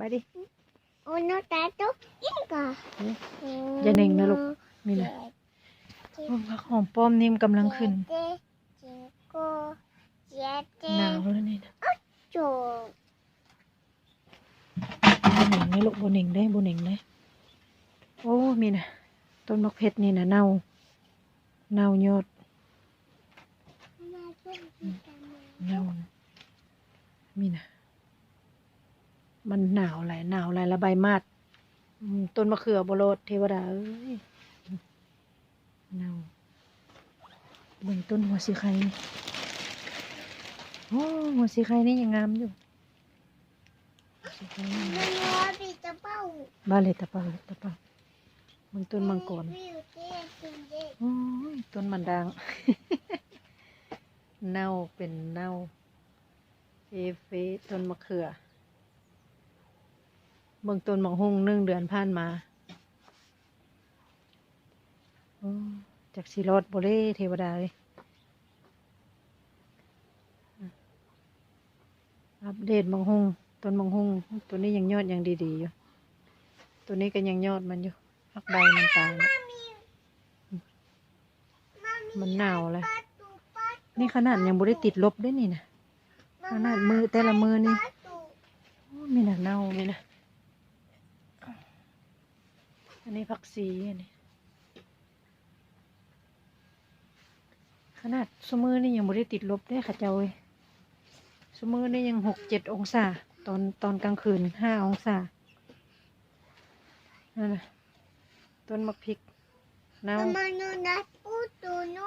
บายดิโอ้โนตาตุ๊กยิ่งกว่าอย่าเน่งนะลูกนี่นะโอ้ผักหอมป้อมนิ่มกำลังขึ้นเจ็ดจิงโก้เจ็ดเจ็หนาวดแล้วนี่นะโจบนหนิงได้ลูกบนหนิงได้บนหนิงได้โอ้มีนะต้นมะเพชรนี่นะเน่าเน่ายอดมาช่วยกินกันนะเน่ามีนะ มันหนาวหลายหนาวหลายระบายมาดอืมต้นมะเขือบโรดเทวดาเอ้ยเน่าเบิ่งต้นหัวสีไข่นี่โอ้หัวสีไข่นี่ยังงามอยู่หัวสีไข่นี่มันรอปีตะเป้าบ้านเลยตะเปาตะเปาเบิ่งต้นมังกรวิวเจ๊กินเจ๊โอ้ยต้นมันดัง เน่าเป็นเน่า เอเฟต้นมะเขือ เบิ่งต้นมังหุงหนึ่งเดือนผ่านมาโอ้จากสีรอดบเล่เทวดาเลยอะอัปเดตมังหุงต้นมังหุงตัวนี้ยังยอดยังดีๆอยู่ ตัวนี้ก็ยังยอดมันอยู่พักใบมันตายแล้วมันหนาวเลยป้าตูป้านี่ขนาดยังบ่ได้ติดลบด้วยนี่นะขนาดมือแต่ละมือนี่ป้าตูโอ้มีหนักเน่ามีนะ อันนี้ผักสีอันนี้ขนาดสมือนี่ยังไม่ได้ติดลบได้ค่ะเจ้าเว้ยสมือนี่ยังหกเจ็ดองศา ตอนตอนกลางคืนห้าองศานั่นนะต้นมะพริกเน่ามามาโนนัดปูตูโน